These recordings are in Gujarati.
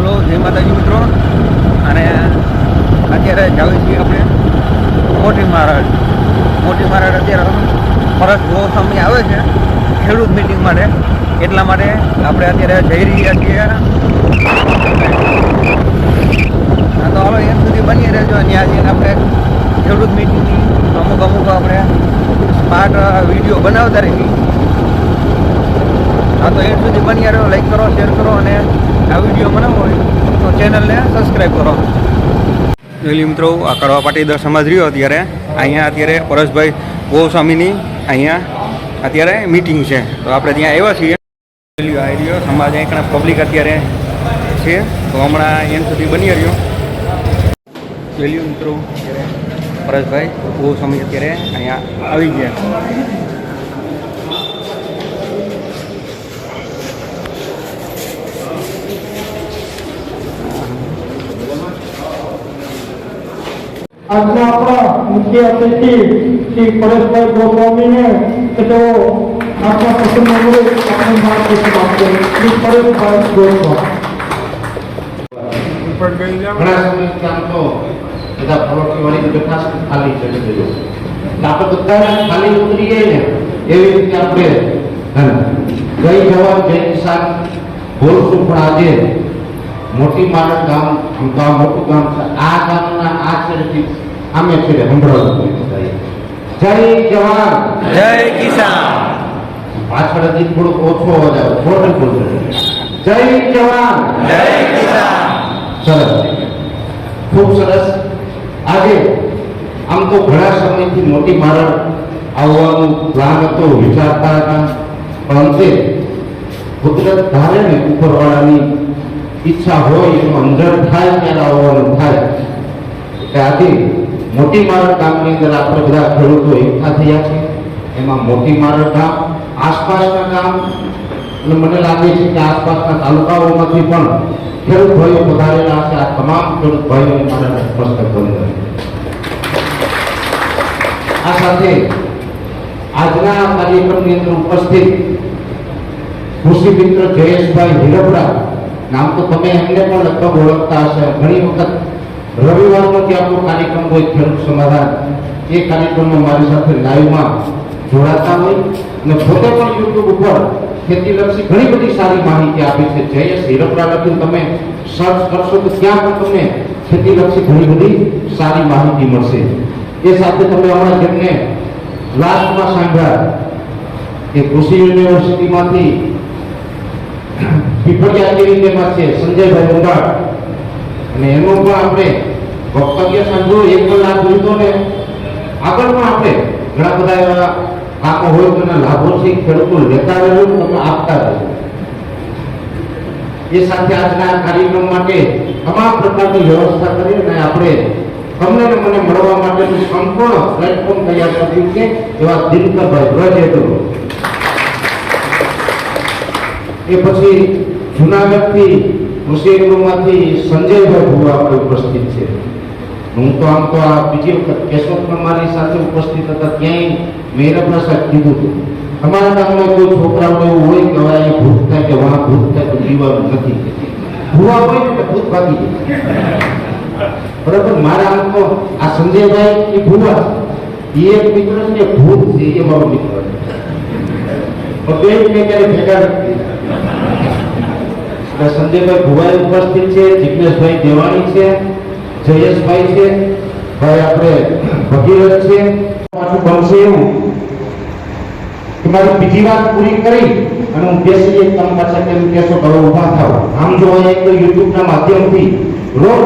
હાલો, જય માતાજી મિત્રો. અને અત્યારે જાવી છીએ આપણે મોટી મહારાજ. મોટી મહારાજ અત્યારે ફરજ બહુ સમય આવે છે ખેડૂત મિટિંગ માટે. એટલા માટે આપણે અત્યારે જઈ રહ્યા છીએ. તો હવે એમ સુધી બની રહેજો. ત્યાં જઈને આપણે ખેડૂત મિટિંગની અમુક અમુક આપણે સ્માર્ટ વીડિયો બનાવતા રહીએ. હા, તો એમ સુધી બની રહ્યો. લાઈક કરો શેર કરો અને આ વીડિયો બનાવવો હોય તો ચેનલને સબસ્ક્રાઈબ કરો. જોઈ મિત્રો આ કરવા પાટીદાર સમાજ રહ્યો અત્યારે. અહીંયા અત્યારે પરેશભાઈ ગોસ્વામીની અહીંયા અત્યારે મિટિંગ છે. તો આપણે ત્યાં આવ્યા છીએ. જોઈ લ્યો, આ રહ્યો સમાજ અહીંયા પબ્લિક અત્યારે છે. તો હમણાં એમ સુધી બની રહ્યો. જોઈ મિત્રો અત્યારે પરેશભાઈ ગોસ્વામી અત્યારે અહીંયા આવી ગયા. આજના આપણા મુખ્ય અતિથિ શ્રી પરેશભાઈ ગોસ્વામીને કે તેઓ આપણા પ્રસંગ અંગે આપણે માર્ગદર્શન આપશે શ્રી પરેશભાઈ ગોસ્વામી. ઘણા સમયથી આમ તો બધા પરોઠી વાળી બેઠા ખાલી ખાલી ઉતરી જાય ને, એવી રીતે આપણે જય જવાન જય કિસાન બોલશું પણ આજે મોટી માણસ ગામ ગામ મોટું ગામ છે. આ ગામના આ છેડેથી આમે છેડે પડે જય જવાન! જય કિસાન! પાછળથી થોડુંક ઓછો વધારે થોડું બોલજો જય જવાન! જય કિસાન! સરસ. ખૂબ સરસ. આજે આમ તો ઘણા સમયથી મોટી મારણ આવવાનું પ્લાન હતો વિચારતા હતા. પણ અંતે કુદરત ધારે ને ઉપરવાળાની ઈચ્છા હોય એનું અંદર થાય ત્યારે આવવાનું થાય. એટલે આજે મોટી મારણ ગામની અંદર આપણે બધા ખેડૂતો એકઠા થયા છે એમાં મોટી મારણ ગામ, આસપાસના ગામ, અને મને લાગે છે કે આસપાસના તાલુકાઓમાંથી પણ ખેડૂત ભાઈઓ પધારેલા છે. આ તમામ ખેડૂત ભાઈઓને મારા સ્પષ્ટ કરી આ સાથે આજના કાર્યક્રમની અંદર ઉપસ્થિત કૃષિ મિત્ર જયેશભાઈ હિરપડા નામ તો તમે એમને પણ લગભગ ઓળખતા હશે. ઘણી વખત રવિવારનો જે આપણો કાર્યક્રમ હોય, ખેડૂત સમાધાન, એ કાર્યક્રમમાં મારી સાથે લાઈવમાં જોડાતા હોય. અને પોતે પણ યુટ્યુબ ઉપર ખેતીલક્ષી ઘણી બધી સારી માહિતી આપી છે. જયેશ હિરપડા લખીને તમે સર્ચ કરશો તો ત્યાં પણ તમને ખેતીલક્ષી ઘણી બધી સારી માહિતી મળશે. એ સાથે તમે હમણાં જેમને લાસ્ટમાં સાંભળ્યા કે કૃષિ યુનિવર્સિટીમાંથી એનું પણ આપણે વક્તવ્ય સાંભળ્યું એક લાભ લીધો ને, આગળ પણ આપણે ઘણા બધા એવા હોય એ સાથે આજના કાર્યક્રમ માટે તમામ પ્રકારની વ્યવસ્થા કરી અને આપણે તમને મને મળવા માટેનું સંપૂર્ણ પ્લેટફોર્મ તૈયાર કર્યું છે, એવા દિનકરભાઈ હેતુ એ પછી જુનાગઢથી એગ્રોમાંથી સંજયભાઈ ભુવા આપણે ઉપસ્થિત છે. હું તો આમ તો આ બીજી વખત કેશોદમાં મારી સાથે ઉપસ્થિત હતા ક્યાંય મેરપના સાહેબ કીધું હતું. અમારા ગામમાં કોઈ છોકરાઓને એવું હોય કે હવે અહીંયા ભૂત થાય કે વાહ ભૂત થાય તો જીવાનું નથી. ભૂવા હોય ને ભૂત ભાગી જાય. બરાબર, મારા તો આ સંજયભાઈ એ ભૂવા એ એક મિત્ર છે, ભૂત છે, એ મારો મિત્ર છે. પણ બે ક્યારે ભેગા સંજયભાઈ ભુવાઈ ઉપસ્થિત છે, જિગ્નેશભાઈ દેવાણી છે, જયેશભાઈ છે, ભાઈ આપણે ભગીરથ છે. પાછું બનશે એવું કે મારી બીજી વાત પૂરી કરી અને હું બેસી એક તમે પાછા કેમ કેસો કે હવે ઊભા થાવ. આમ જો એક તો યુટ્યુબના માધ્યમથી રોજ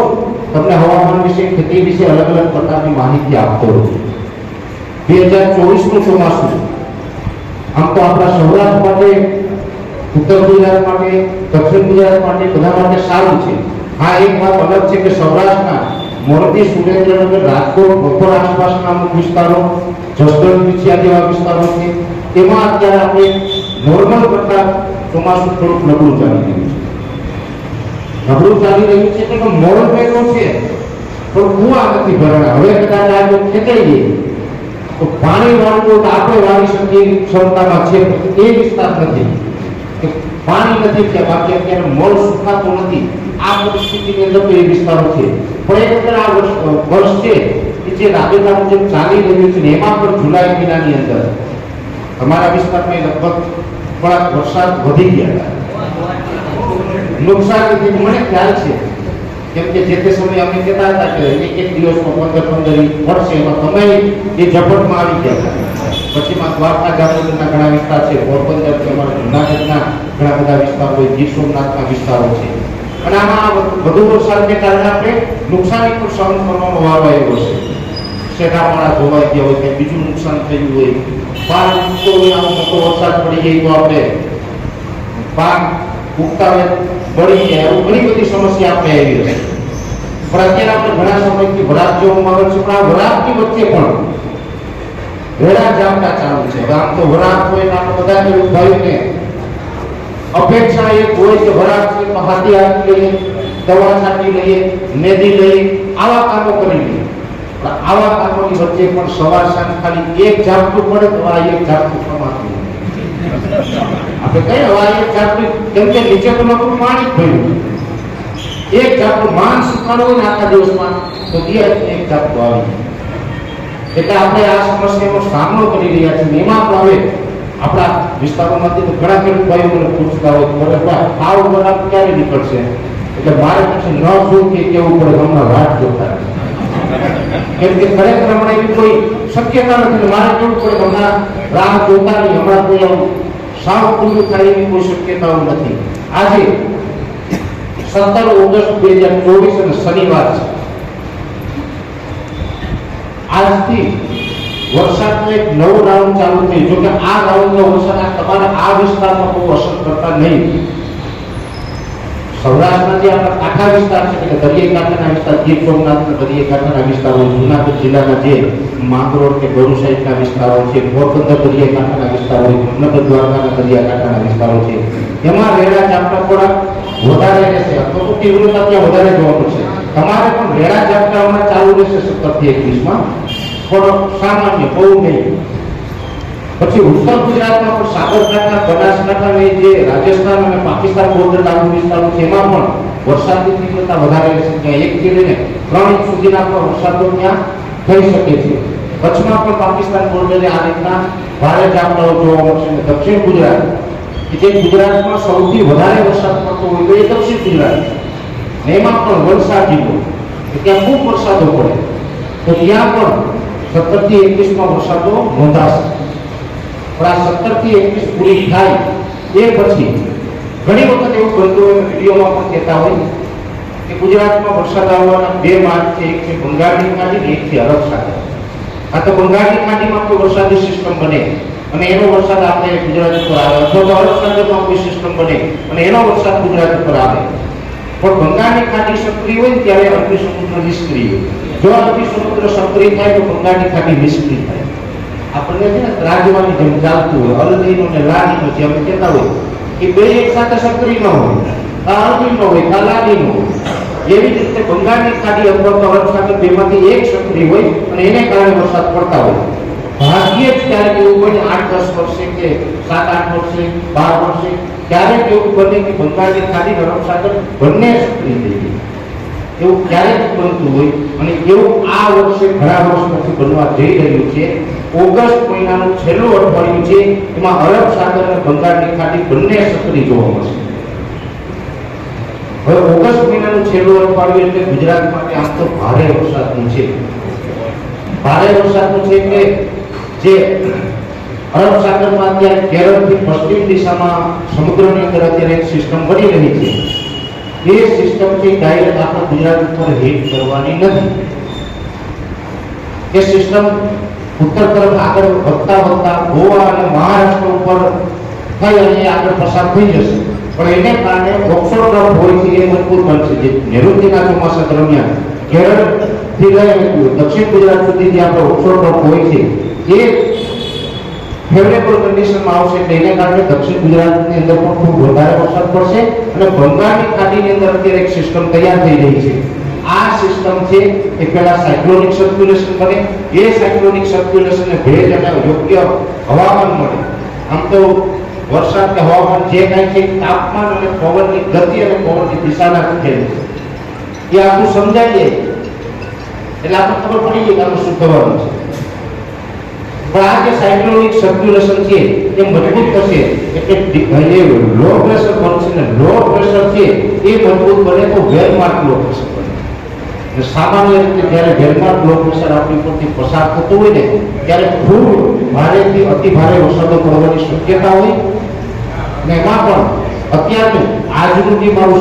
તમને હવામાન વિશે, ખેતી વિશે અલગ અલગ પ્રકારની માહિતી આપતો રહું છું. બે હજાર ચોવીસનું ચોમાસું આમ તો આપણા સૌરાષ્ટ્ર માટે ઉત્તર ગુજરાત માટે દક્ષિણ ગુજરાત માટે, બધા માટે સારું છે. હા, એક વાત અલગ છે કે સૌરાષ્ટ્રના મોરબી, સુરેન્દ્રનગર, રાજકોટ, બપોર આસપાસના અમુક વિસ્તારો, જસદણ, પીછિયા જેવા વિસ્તારો છે તેમાં અત્યારે આપણે નોર્મલ કરતા ચોમાસું થોડુંક નબળું ચાલી રહ્યું છે. નબળું ચાલી રહ્યું છે એટલે કે મોડ પહેલો છે, પણ કુવા નથી ભરાણા. હવે કદાચ આ જો ખેંચાઈ જઈએ તો પાણી વાળવું આપણે વાળી શકીએ, ક્ષમતામાં છે એ વિસ્તાર નથી. કે પાણી નથી કે બાકી અત્યારે મોલ સુકાતું નથી. આ પરિસ્થિતિની અંદર એ વિસ્તારો છે. પણ એક અંદર આ વર્ષ છે કે જે રાબેતા મુજબ ચાલી રહ્યું છે એમાં પણ જુલાઈ મહિનાની અંદર અમારા વિસ્તારમાં લગભગ થોડાક વરસાદ વધી ગયા હતા. નુકસાન મને ખ્યાલ છે. કેમ કે જે તે સમયે અમે કહેતા હતા કે એક એક દિવસમાં પંદર પંદર પડશે એમાં તમે એ ઝપટમાં આવી ગયા હતા. પછી માં દ્વારકા જામનગરના ઘણા વિસ્તાર છે. પોરબંદર અમારા જુનાગઢના ઘણા બધા વિસ્તારો ગીર સોમનાથના વિસ્તારો છે. અને આમાં વધુ વરસાદને કારણે આપણે નુકસાની પણ સહન કરવાનો વારો આવ્યો છે. શેઢામાળા ધોવાઈ ગયા હોય કે બીજું નુકસાન થયું હોય પાક ઉગતો હોય આવો મોટો વરસાદ પડી જાય તો આપણે પાક ઉગતા બળી જાય એવું ઘણી બધી સમસ્યા આપણે આવી છે. પણ અત્યારે આપણે ઘણા સમયથી વરાપ જોવામાં આવે છે, પણ આ વરાપની વચ્ચે પણ વેળા જામના ચાલુ છે. આમ તો વરાપ હોય ને આપણે બધા ખેડૂત ભાઈઓને અપેક્ષા એક હોય કે વરાપ છે હાથી આપી લઈએ, દવા છાંટી લઈએ, મેદી લઈએ, આવા કામો કરી લઈએ. આવા કામોની વચ્ચે પણ સવાર સાંજ ખાલી એક ઝાપટું પડે તો આ એક ઝાપટું કમાતું આપણે કઈ હવે એક ઝાપટું, કેમ કે નીચે તો નકરું પાણી ભર્યું. એક ઝાપટું માન સુકાડો હોય ને આખા દિવસમાં, તો એક ઝાપટું આવી. એટલે આપણે આ સમસ્યાનો સામનો કરી રહ્યા છીએ એમાં પણ હવે આપણા વિસ્તારોમાંથી ઘણા ખેડૂત ભાઈઓ મને પૂછતા હોય ભરતભાઈ આ આપ ક્યારે નીકળશે? એટલે મારે પછી ન જોવું કે કેવું પડે હમણાં વાત જોતા કેમ કે ખરેખર હમણાં એવી કોઈ શક્યતા નથી મારે કેવું પડે હમણાં રાહ જોતા નહીં હમણાં કોઈ આવું સાવ પૂરું થાય એવી કોઈ શક્યતાઓ નથી. આજે સત્તર ઓગસ્ટ બે હજાર ચોવીસ અને શનિવાર છે. આજથી વરસાદનો એક નવો રાઉન્ડ ચાલુ થઈ જો કે આ રાઉન્ડનો વરસાદ તમારા આ વિસ્તારમાં બહુ અસર કરતા નહીં. સૌરાષ્ટ્રના જે આપણા આખા વિસ્તાર છે કે દરિયાઈ કાંઠાના વિસ્તાર, ગીર સોમનાથના દરિયાઈ કાંઠાના વિસ્તારો, જુનાગઢ જિલ્લાના જે માંગરોળ કે ગરુ સાઈડના વિસ્તારો છે, પોરબંદર દરિયાઈ કાંઠાના વિસ્તારો છે જામનગર દ્વારકાના દરિયા કાંઠાના વિસ્તારો છે. એમાં રહેલા ચાપટા થોડા વધારે રહેશે. અથવા તો તીવ્રતા ત્યાં વધારે જોવા મળશે. તમારે પણ વેળા ઝાપટા ચાલુ રહેશે સત્તરથી એકવીસમાં. પણ સામાન્ય, બહુ નહીં. પછી ઉત્તર ગુજરાતમાં પણ સાબરકાંઠા, બનાસકાંઠા અને જે રાજસ્થાન અને પાકિસ્તાન બોર્ડર લાગુ વિસ્તારો એમાં પણ વરસાદની તીવ્રતા વધારે રહેશે. ત્યાં એક થી લઈને ત્રણ ઇંચ સુધીના પણ વરસાદો ત્યાં થઈ શકે છે. કચ્છમાં પણ પાકિસ્તાન બોર્ડરે આ રીતના ભારે ઝાપટાઓ જોવા મળશે. અને દક્ષિણ ગુજરાત, કે જે ગુજરાતમાં સૌથી વધારે વરસાદ પડતો હોય તો એ દક્ષિણ ગુજરાત છે. ને એમાં પણ વલસાડ જિલ્લો ત્યાં ખૂબ વરસાદો પડે. તો ત્યાં પણ સત્તરથી એકવીસમાં વરસાદો નોંધાશે. પણ આ સત્તરથી એકવીસ પૂરી થાય એ પછી ઘણી વખત એવું બનતું વિડીયોમાં પણ કહેતા હોય કે ગુજરાતમાં વરસાદ આવવાના બે માર્ગ છે. એક છે બંગાળની ખાડી એક છે અરબ સાગર આ તો બંગાળની ખાડીમાં કોઈ વરસાદી સિસ્ટમ બને. અને એનો વરસાદ આપણે ગુજરાત ઉપર આવે. અથવા તો અરબ સાગરમાં કોઈ સિસ્ટમ બને. અને એનો વરસાદ ગુજરાત ઉપર આવે. પણ બંગાળની ખાડી સક્રિય હોય ત્યારે અરબી સમુદ્ર નિષ્ક્રિય જો અરબી સમુદ્ર સક્રિય થાય તો બંગાળની ખાડી નિષ્ક્રિય થાય. આપણને છે ને રાજવાની જેમ ચાલતું હોય અલદીનો ને લાદીનો જે કહેતા હોય, એ બે એક સાથે સક્રિય ન હોય કા અરબી ન હોય કા લાડી ન હોય. એવી જ રીતે બંગાળની ખાડી અથવા તો અરબ સાગર બેમાંથી એક સક્રિય હોય અને એને કારણે વરસાદ પડતા હોય. ભાગ્યે જ ક્યારેક એવું બને આઠ દસ વર્ષે કે સાત આઠ વર્ષે, બાર વર્ષે, ક્યારેક એવું બને કે બંગાળની ખાલી ગરમ સાગર બંને સક્રિય થઈ ગઈ. એવું ક્યારેક બનતું હોય અને એવું આ વર્ષે ઘણા વર્ષ પછી બનવા જઈ રહ્યું છે. ઓગસ્ટ મહિનાનું છેલ્લું અઠવાડિયું છે, એમાં અરબ સાગર અને બંગાળની ખાડી બંને સક્રિય જોવા મળશે હવે ઓગસ્ટ મહિનાનું છેલ્લું અઠવાડિયું એટલે ગુજરાત માટે આમ તો ભારે વરસાદનું છે. ભારે વરસાદનું છે કે જે અરબ સાગરમાં અત્યારે કેરળથી પશ્ચિમ દિશામાં સમુદ્રની અંદર અત્યારે સિસ્ટમ બની રહી છે. એ સિસ્ટમ છે ડાયરેક્ટ આપણા ગુજરાત ઉપર હિટ કરવાની નથી. એ સિસ્ટમ ઉત્તર તરફ આગળ વધતા વધતા ગોવા અને મહારાષ્ટ્ર ઉપર થઈ અને આગળ પસાર થઈ જશે. પણ એને કારણે ઓક્સો ટ્રફ હોય છે, એ મજબૂત બનશે. જે નૈઋત્યના ચોમાસા દરમિયાન કેરળથી લઈ દક્ષિણ ગુજરાત સુધી જે આપણે ઓક્સો ટ્રફ હોય છે, એ ફેવરેબલ કન્ડિશનમાં આવશે એટલે એને કારણે દક્ષિણ ગુજરાતની અંદર પણ ખૂબ વધારે વરસાદ પડશે અને બંગાળની ખાડીની અંદર અત્યારે એક સિસ્ટમ તૈયાર થઈ રહી છે. આ સિસ્ટમ છે એ પહેલા સાયક્લોનિક સર્ક્યુલેશન બને એ સાયક્લોનિક સર્ક્યુલેશનને ભેજ અને યોગ્ય હવામાન મળે. આમ તો વરસાદ કે હવામાન જે કાંઈ છે તાપમાન અને પવનની ગતિ અને પવનની દિશાના લીધે છે. એ આખું સમજાઈએ એટલે આપણે ખબર પડી ગઈ કે આનું શું થવાનું છે. પણ આ જે સાયક્લોનિક સર્ક્યુલેશન છે, એ મજબૂત થશે. એટલે જે લો પ્રેશર બનશે ને? લો પ્રેશર છે, એ મજબૂત બને તો વેલમાર્ક લો પ્રેશર બને. સામાન્ય રીતે જ્યારે વેલમાર્ક લો પ્રેશર આપણી ઉપરથી પસાર થતું હોય ને, ત્યારે ખૂબ ભારેથી અતિ ભારે વરસાદો પડવાની શક્યતા હોય. ને એમાં પણ અત્યારનું આજનું જે મારું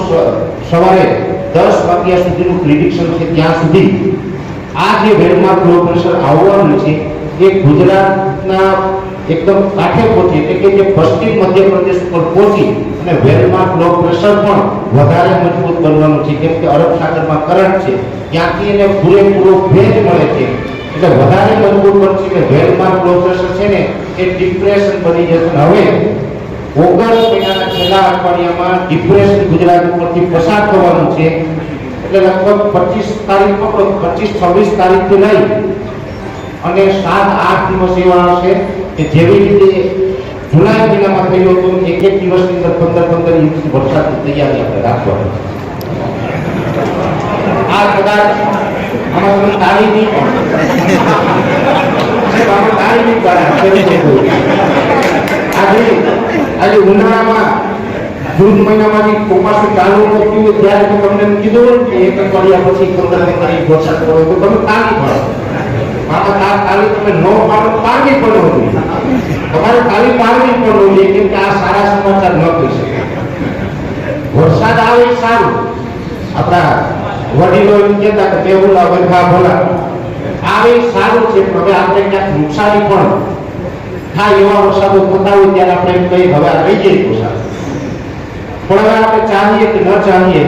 સવારે દસ વાગ્યા સુધીનું પ્રિડિક્શન છે ત્યાં સુધી આ જે વેલમાર્ક લો પ્રેશર આવવાનું છે એ ગુજરાતના એકદમ કાંઠે પહોંચી એટલે કે જે પશ્ચિમ મધ્યપ્રદેશ પર પહોંચી અને વેલમાં લો પ્રેશર પણ વધારે મજબૂત બનવાનું છે. કેમ કે અરબ સાગરમાં કરંટ છે, ત્યાંથી એને પૂરેપૂરો ભેજ મળે છે. એટલે વધારે મજબૂત બનશે કે વેલમાં લો પ્રેશર છે ને, એ ડિપ્રેશન બની જશે. હવે ઓગસ્ટ મહિનાના છેલ્લા અઠવાડિયામાં ડિપ્રેશન ગુજરાત ઉપરથી પસાર થવાનું છે. એટલે લગભગ પચીસ તારીખ પકડો પચીસ છવ્વીસ તારીખથી લઈ અને સાત, આઠ દિવસ એવા હશે કે જેવી રીતે જુલાઈ મહિનામાં થયું હતું, એક એક દિવસની અંદર પંદર પંદર ઇંચ વરસાદની તૈયારી આપણે રાખવાની આ કદાચ નહીં પણ તાળી નહીં. આજે ઉનાળામાં જૂન મહિનામાંથી ચોમાસું ચાલુ થયું ત્યારે તમને કીધું કે એક અઠવાડિયા પછી પંદર પંદર ઇંચ વરસાદ પડે તો તમે તાળી પાડો તાર તાળી તમે ન પાડો પાડવી પણ તાળી પાડવી પણ હોવી કેમ કે આ સારા સમાચાર ન કહી શકે વરસાદ આવે સારું. આપણા વડીલો એમ કહેતા કે બેહુલા વરખા ભોલા. આવે સારું છે, પણ આપણે ક્યાંક નુકસાની પણ થાય એવા વરસાદો થતા હોય ત્યારે આપણે એમ હવે આ રહી જાય વરસાદ પણ હવે આપણે ચાહીએ કે ન ચાહીએ